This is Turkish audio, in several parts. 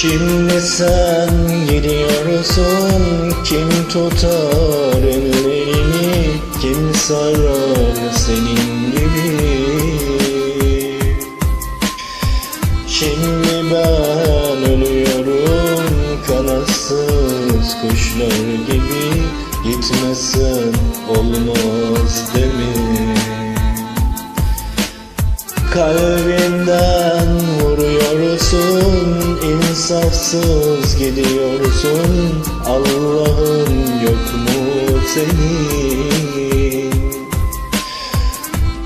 Şimdi sen gidiyorsun Kim tutar ellerini Kim sarar senin gibi? Şimdi ben ölüyorum Kanatsız kuşlar gibi Gitmesen olmaz demin Kalbimden insafsız gidiyorsun Allah'ın yok mu senin?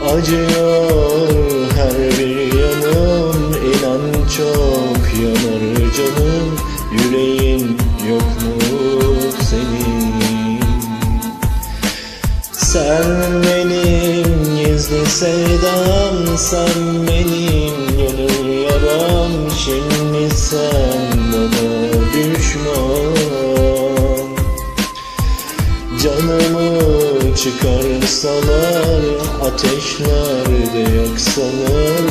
Acıyor her bir yanım. İnan çok yanar canım. Yüreğin yok mu senin? Sen benim gizli sevdam Sen benim gönül yaram. Şimdi sen çıkarsalar Ateşlerde yaksalar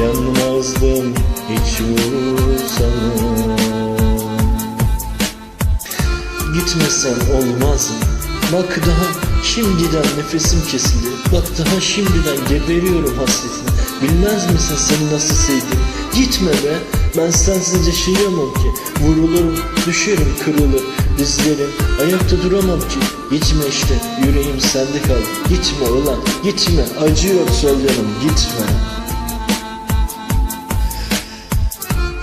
Yanmazdım hiç vursalar Gitmesen olmaz mı? Bak daha şimdiden nefesim kesildi. Bak daha şimdiden geberiyorum hasretine Bilmez misin seni nasıl sevdim? Gitme be ben sensiz yaşayamam ki. Vurulurum düşerim kırılır dizlerim Ayakta duramam ki. Gitme işte yüreğim sende kal. Gitme ulan gitme. Acıyor sol yanım gitme.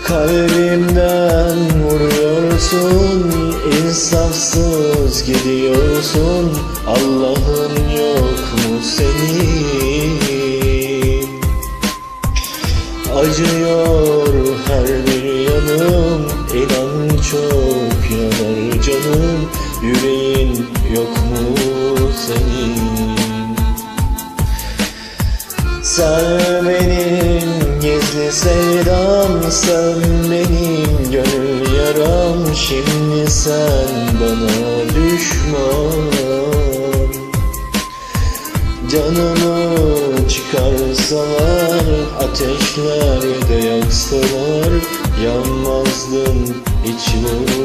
Kalbimden vuruyorsun insafsız gidiyorsun. Allah'ın yok mu senin? Acıyor Yüreğin yok mu senin? Sen benim gizli sevdam Sen benim gönül yaram. Şimdi sen bana düşman. Canımı çıkarsalar Ateşlerde yaksalar Yanmazdım hiç vursalar